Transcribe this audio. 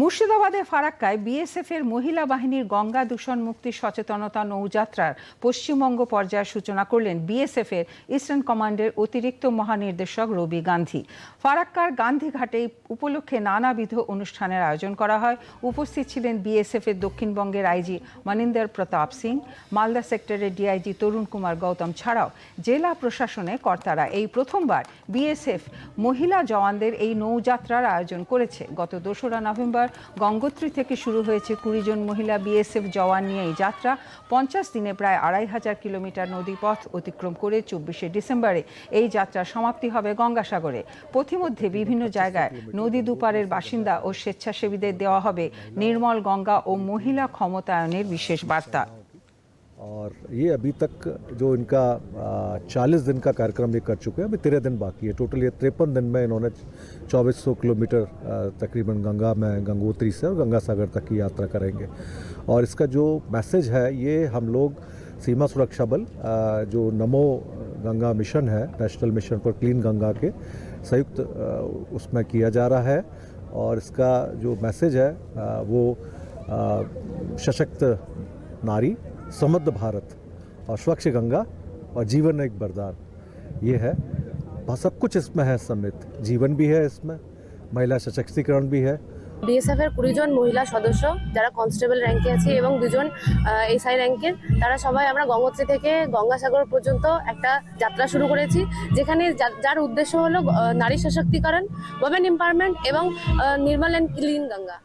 মুর্শিদাবাদের ফারাক্কায় বিএসএফ এর মহিলা বাহিনীর গঙ্গা দূষণ মুক্তি সচেতনতা নৌযাত্রার পশ্চিমবঙ্গ পর্যায়ের সূচনা করলেন বিএসএফ এর ইস্টার্ন কমান্ডের অতিরিক্ত মহানির্দেশক রবি গান্ধী। ফারাক্কার গান্ধীঘাটে এই উপলক্ষে নানাবিধ অনুষ্ঠানের আয়োজন করা হয়। উপস্থিত ছিলেন বিএসএফ এর দক্ষিণবঙ্গের আইজি মনিন্দর প্রতাপ সিং, মালদা সেক্টরের ডিআইজি তরুণ কুমার গৌতম ছাড়াও জেলা প্রশাসনে কর্তারা। এই প্রথমবার বিএসএফ মহিলা জওয়ানদের এই নৌযাত্রার আয়োজন করেছে। গত দোসরা নভেম্বর গঙ্গোত্রী থেকে শুরু হয়েছে কুড়ি জন মহিলা বিএসএফ জওয়ান নিয়ে এই যাত্রা। পঞ্চাশ দিনে প্রায় আড়াই হাজার কিলোমিটার নদীপথ অতিক্রম করে চব্বিশে ডিসেম্বরে এই যাত্রা সমাপ্তি হবে গঙ্গাসাগরে। পথিমধ্যে বিভিন্ন জায়গায় নদী দুপারের বাসিন্দা ও স্বেচ্ছাসেবীদের দেওয়া হবে নির্মল গঙ্গা ও মহিলা ক্ষমতায়নের বিশেষ বার্তা। और ये अभी तक जो इनका चालीस दिन का कार्यक्रम ये कर चुके हैं, अभी तेरह दिन बाकी है। टोटल ये तिरपन दिन में इन्होंने चौबीस सौ किलोमीटर तकरीबन गंगा में गंगोत्री से और गंगा सागर तक की यात्रा करेंगे। और इसका जो मैसेज है, ये हम लोग सीमा सुरक्षा बल जो नमो गंगा मिशन है, national mission for clean Ganga के, संयुक्त उसमें किया जा रहा है। और इसका जो मैसेज है वो सशक्त नारी समृद्ध भारत और स्वच्छ गंगा और जीवन एक वरदान ये है और सब कुछ इसमें है सम्मिलित जीवन भी है इसमें महिला सशक्तिकरण भी है বিএসএফ এর কুড়ি জন মহিলা সদস্য যারা কনস্টেবল র্যাঙ্কে আছে এবং দুজন এসআই র্যাঙ্কের তারা সবাই আমরা গঙ্গোত্রী থেকে গঙ্গাসাগর পর্যন্ত একটা যাত্রা শুরু করেছি যেখানে যা- যার উদ্দেশ্য হলো আহ, নারী সশক্তিকরণ ওমেন এম্পাওয়ারমেন্ট এবং ah, Nirmal and clean Ganga